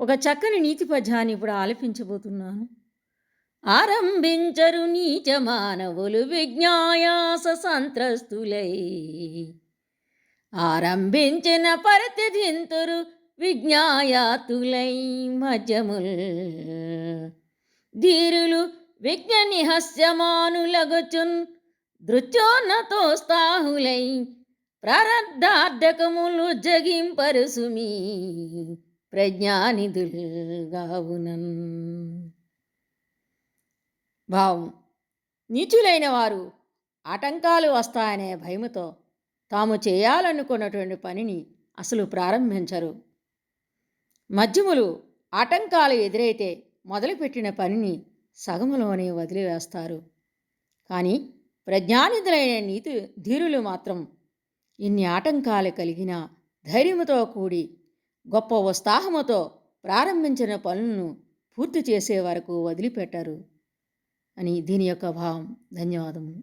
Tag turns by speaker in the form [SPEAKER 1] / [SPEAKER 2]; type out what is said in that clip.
[SPEAKER 1] ఒక చక్కని నీతి పద్యాన్ని ఇప్పుడు ఆలపించబోతున్నాను. ఆరంభించరు నీచ మానవులు విజ్ఞాయాస సంత్రస్తులై. ఆరంభించిన పరిత్యజింతురు విజ్ఞాయాతులై మజముల్ ధీరులు విజ్ఞ నిహస్యమానులగుచున్ దృత్యోన్నతోస్తాహులై. ప్రారంధార్థకములు జగింపరుసుమి. ప్రజ్ఞానిధులుగావునన్. భావం నీచులైన వారు ఆటంకాలు వస్తాయనే భయముతో తాము చేయాలనుకున్నటువంటి పనిని అసలు ప్రారంభించరు. మధ్యములు ఆటంకాలు ఎదురైతే మొదలుపెట్టిన పనిని సగములోనే వదిలివేస్తారు. కానీ ప్రజ్ఞానిధులైన నీతి ధీరులు మాత్రం ఇన్ని ఆటంకాలు కలిగిన ధైర్యముతో కూడి గొప్ప ఉత్సాహముతో ప్రారంభించిన పనులను పూర్తి చేసే వరకు వదిలిపెట్టరు అని దీని యొక్క భావం. ధన్యవాదములు.